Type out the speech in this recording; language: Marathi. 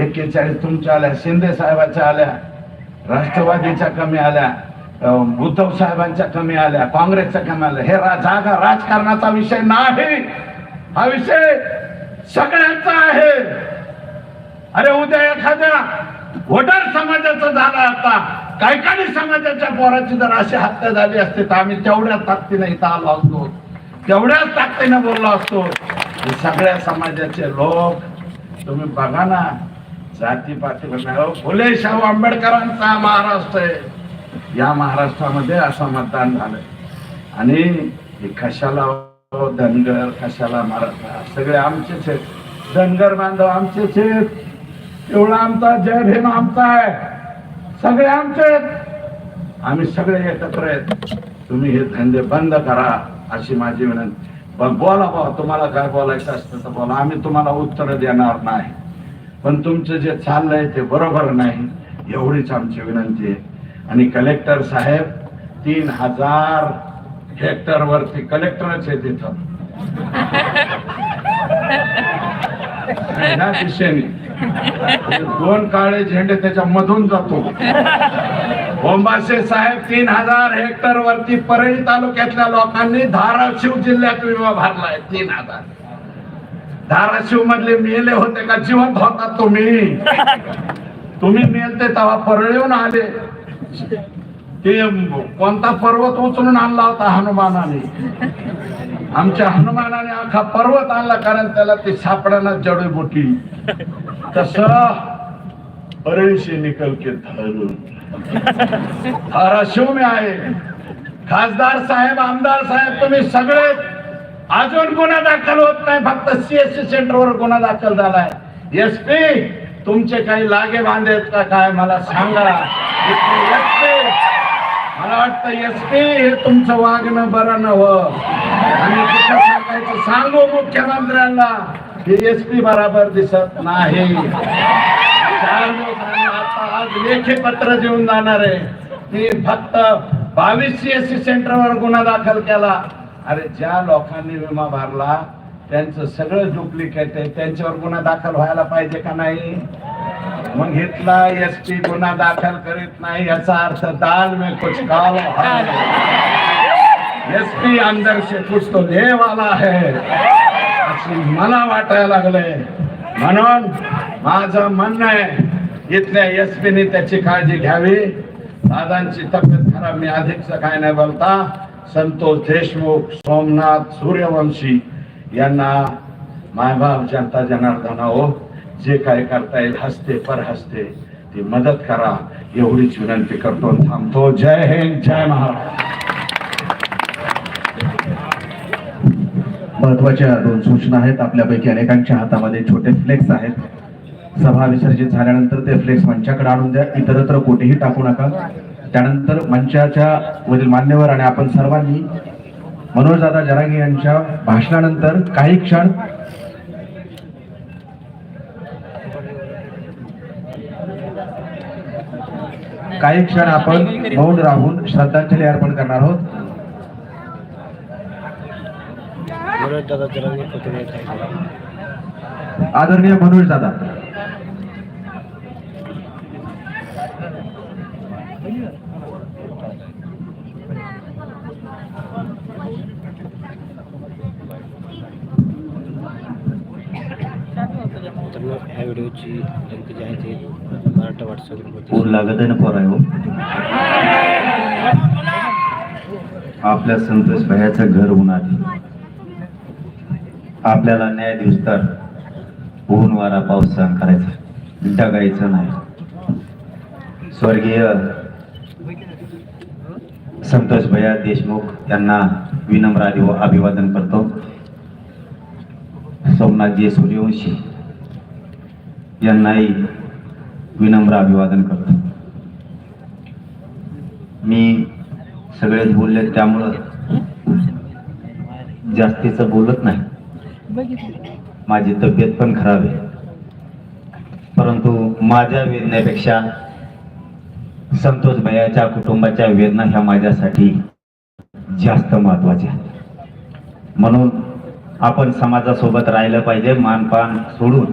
एक्केचाळीस तुमच्या आल्या शिंदे साहेबाच्या आल्या राष्ट्रवादीच्या कमी आल्या उद्धव साहेबांच्या कमी आल्या काँग्रेसच्या कमी आल्या. हे जागा राजकारणाचा विषय नाही. हा विषय सगळ्यांचा आहे. अरे उद्या एखाद्या वोटर समाजाचा झाला आता. काही काही समाजाच्या पोराची जर अशी हत्या झाली असते तर आम्ही तेवढ्याच ताकदीने इथं आलो असतो. तेवढ्याच ताकदीने बोललो असतो. सगळ्या समाजाचे लोक तुम्ही बघा ना जाती पाती फुले शाहू आंबेडकरांचा महाराष्ट्र आहे. या महाराष्ट्रामध्ये असं मतदान झालंय. आणि हे कशाला हो, धनगर कशाला मराठा सगळे आमचेच आहेत. धनगर बांधव आमचेच आहेत. एवढा आमचा जय भीम आमचा आहे. सगळे आमचे आम्ही सगळे एकत्र आहेत. तुम्ही हे धंदे बंद करा अशी माझी विनंती. बोला बाबा तुम्हाला काय बोलायचं असतं तर बोला. आम्ही तुम्हाला उत्तर देणार नाही. पण तुमचं जे चाललंय ते बरोबर नाही एवढीच आमची विनंती आहे. आणि कलेक्टर साहेब तीन हजार हेक्टर वरती कलेक्टरच आहे तिथं. आहे ना दिशेने म्हणजे दोन काळे झेंडे त्याच्या मधून जातो. बोंबासे साहेब तीन हजार हेक्टर वरती परळी तालुक्यातल्या लोकांनी धाराशिव जिल्ह्यात विमा भरलाय तीन हजार. धाराशिव मधले मेले होते का? जिवंत होता तुम्ही. तुम्ही मेलते तेव्हा परळीहून आले. ते कोणता पर्वत उचलून आणला होता हनुमानाने? आमच्या हनुमानाने अख्खा पर्वत आणला कारण त्याला ते सापडाना बोटी. तस परळीशी निकल के धरून. धाराशिव मी आहे. खासदार साहेब आमदार साहेब तुम्ही सगळे अजून गुन्हा दाखल होत नाही. फक्त सीएससी सेंटरवर गुन्हा दाखल झालाय. एस पी तुमचे काही लागे बांधे का काय मला सांगा. एस मला वाटतं एस पी हे तुमचं वागणं बरं नवं आणि तिथं सांगायचं सांगू मुख्यमंत्र्यांना हे एस पी बराबर दिसत नाही. चार आता आज लेखी पत्र देऊन जाणार आहे. मी फक्त बावीस सीएससी सेंटरवर गुन्हा दाखल केला. अरे ज्या लोकांनी विमा भरला त्यांचं सगळं डुप्लिकेट आहे. त्यांच्यावर गुन्हा दाखल व्हायला पाहिजे का नाही? मग इथला एस पी गुन्हा दाखल करीत नाही याचा अर्थ दाल में कुछ काल एस पी अंदर से कुछ तो ले वाला है. अशी मला वाटायला लागलंय. म्हणून माझं म्हणणं आहे इथल्या एस पीने त्याची काळजी घ्यावी. दादांची तब्येत खराब मी अधिकच काय नाही बोलता. संतोष देशमुख सोमनाथ सूर्यवंशी यांना मायबाप जनता जनार्दना हो जे काय करता येईल हसते पर हसते ती मदत करा. एवढीच विनंती करतो थांबतो. जय हिंद जय महाराज महत्त्वाच्या दोन सूचना आहेत. आपल्यापैकी अनेकांच्या हातामध्ये छोटे फ्लेक्स आहेत. सभा विसर्जित झाल्यानंतर ते फ्लेक्स मंचाकडे आणून द्या. इतरत्र कुठेही टाकू नका. त्यानंतर मंचाच्या वरील मान्यवर आणि आपण सर्वांनी मनोजदादा जरांगे यांच्या भाषणानंतर काही क्षण काही क्षण आपण मौन राहून श्रद्धांजली अर्पण करणार आहोत. आदरणीय मनोज दादा तर ह्या व्हिडिओची लिंक जी आहे ती मराठा व्हॉट्सअप ग्रुपवरती ऊन लागत आहे ना पोराय हो. आपल्या संतोष भयाचं घर होणार आपल्याला न्याय दिवस तर ऊन वारा पाऊस सहन करायचा. डगायचं नाही. स्वर्गीय संतोष भैया देशमुख यांना विनम्र अभिवादन करतो. सोमनाथजी सूर्यवंशी. यांनाही विनम्र अभिवादन करतो. मी सगळेच बोलले त्यामुळं जास्तीचं बोलत नाही. माझी तब्येत पण खराब आहे. परंतु माझ्या वेदनेपेक्षा संतोष भैयाच्या कुटुंबाच्या वेदना ह्या माझ्यासाठी जास्त महत्त्वाच्या म्हणून आपण समाजासोबत राहिलं पाहिजे मानपान सोडून